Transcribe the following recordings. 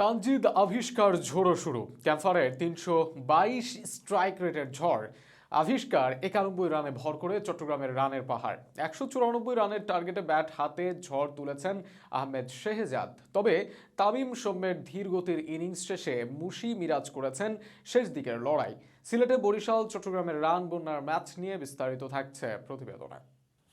তানজিদ আবিষ্কার ঝোড়ো শুরু। ক্যাম্পারের তিনশো বাইশ স্ট্রাইক রেটের ঝড়। আবিষ্কার একানব্বই রানে ভর করে চট্টগ্রামের রানের পাহাড়। একশো চুরানব্বই রানের টার্গেটে ব্যাট হাতে ঝড় তুলেছেন আহমেদ শেহজাদ। তবে তামিম সৌম্যের ধীর গতির ইনিংস শেষে মুশি মিরাজ করেছেন শেষ দিকের লড়াই। সিলেটে বরিশাল, চট্টগ্রামের রান বন্যার ম্যাচ নিয়ে বিস্তারিত থাকছে প্রতিবেদনে।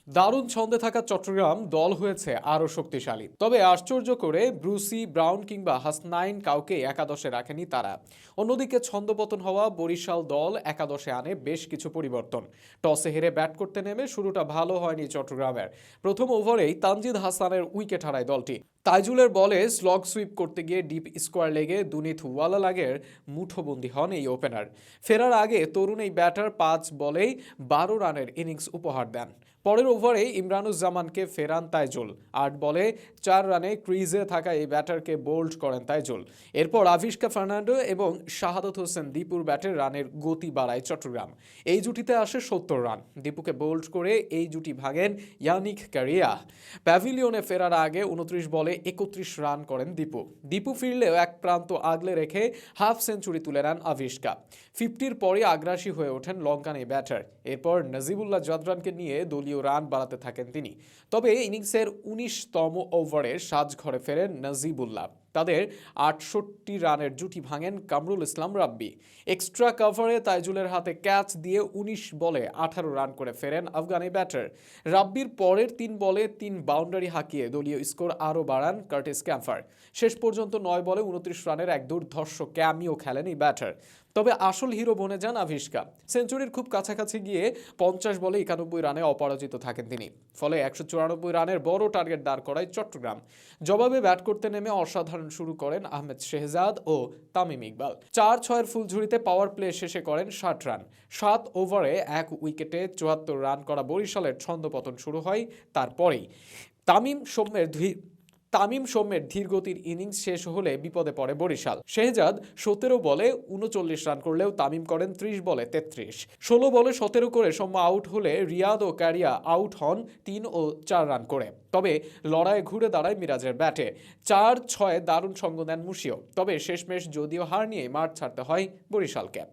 দারুণ ছন্দে থাকা চট্টগ্রাম দল হয়েছে আরও শক্তিশালী। তবে আশ্চর্য করে ব্রুসি, ব্রাউন কিংবা হাসনাইন কাউকে একাদশে রাখেনি তারা। অন্যদিকে ছন্দপতন হওয়া বরিশাল দল একাদশে আনে বেশ কিছু পরিবর্তন। টসে হেরে ব্যাট করতে নেমে শুরুটা ভালো হয়নি চট্টগ্রামের। প্রথম ওভারেই তানজিদ হাসানের উইকেট হারায় দলটি। তাইজুলের বলে স্লগ সুইপ করতে গিয়ে ডিপ স্কোয়ার লেগে দুনিত ওয়ালালাগের মুঠোবন্দি হন এই ওপেনার। ফেরার আগে তরুণ এই ব্যাটার পাঁচ বলেই বারো রানের ইনিংস উপহার দেন। পরের ওভারে ইমরানুজ্জামানকে ফেরান তাইজুল। আট বলে চার রানে ক্রিজে থাকা এই ব্যাটারকে বোল্ড করেন তাইজুল। এরপর আভিষ্কা ফার্নান্ডো এবং শাহাদত হোসেন দীপুর ব্যাটের রানের গতি বাড়ায় চট্টগ্রাম। এই জুটিতে আসে সত্তর রান। দীপুকে বোল্ড করে এই জুটি ভাগেন ইয়ানিক ক্যারিয়া প্যাভিলিয়নে ফেরার আগে উনত্রিশ বলে একত্রিশ রান করেন দীপু। দীপু ফিরলেও এক প্রান্ত আগলে রেখে হাফ সেঞ্চুরি তুলে নেন আভিষ্কা ফিফটির পরে আগ্রাসী হয়ে ওঠেন লঙ্কান এই ব্যাটার। এরপর নজিবুল্লাহ জাদরানকে নিয়ে দলীয় রান বাড়াতে থাকেন তিনি। তবে ইনিংসের উনিশতম ওভারে সাজঘরে ফেরেন নজিবুল্লাহ। তাদের আটষট্টি রানের জুটি ভাঙেন কামরুল ইসলাম রাব্বি। এক্সট্রা কাভারে তাইজুলের হাতে ক্যাচ দিয়ে উনিশ বলে আঠারো রান করে ফেরেন আফগানি ব্যাটার। রাব্বির পরের তিন বলে তিন বাউন্ডারি হাঁকিয়ে দলীয় স্কোর আরও বাড়ান কার্টিস ক্যাম্পার শেষ পর্যন্ত নয় বলে উনত্রিশ রানের এক দুর্ধর্ষ ক্যামিও খেলেন এই ব্যাটার। তবে আসল হিরো বনে যান আভিষ্কা সেঞ্চুরির খুব কাছাকাছি গিয়ে পঞ্চাশ বলে একানব্বই রানে অপরাজিত থাকেন তিনি। ফলে একশো চুরানব্বই রানের বড় টার্গেট দাঁড় করায় চট্টগ্রাম। জবাবে ব্যাট করতে নেমে অসাধারণ শুরু করেন আহমেদ শেহজাদ ও তামিম ইকবাল। চার ছয়ের ফুলঝুরিতে পাওয়ার প্লে শেষে করেন ষাট রান। সাত ওভারে এক উইকেটে চুয়াত্তর রান করা বরিশালের ছন্দপতন শুরু হয় তারপরেই। তামিম সৌম্যের তামিম সৌম্যের ধীরগতির ইনিংস শেষ হলে বিপদে পড়ে বরিশাল। শেহজাদ সতেরো বলে উনচল্লিশ রান করলেও তামিম করেন ত্রিশ বলে তেত্রিশ। ষোলো বলে সতেরো করে সৌম্য আউট হলে রিয়াদ ও ক্যারিয়া আউট হন তিন ও চার রান করে। তবে লড়াইয়ে ঘুরে দাঁড়ায় মিরাজের ব্যাটে। চার ছয়ে দারুণ সঙ্গ দেন মুশিও। তবে শেষমেশ যদিও হার নিয়ে মাঠ ছাড়তে হয় বরিশালকে।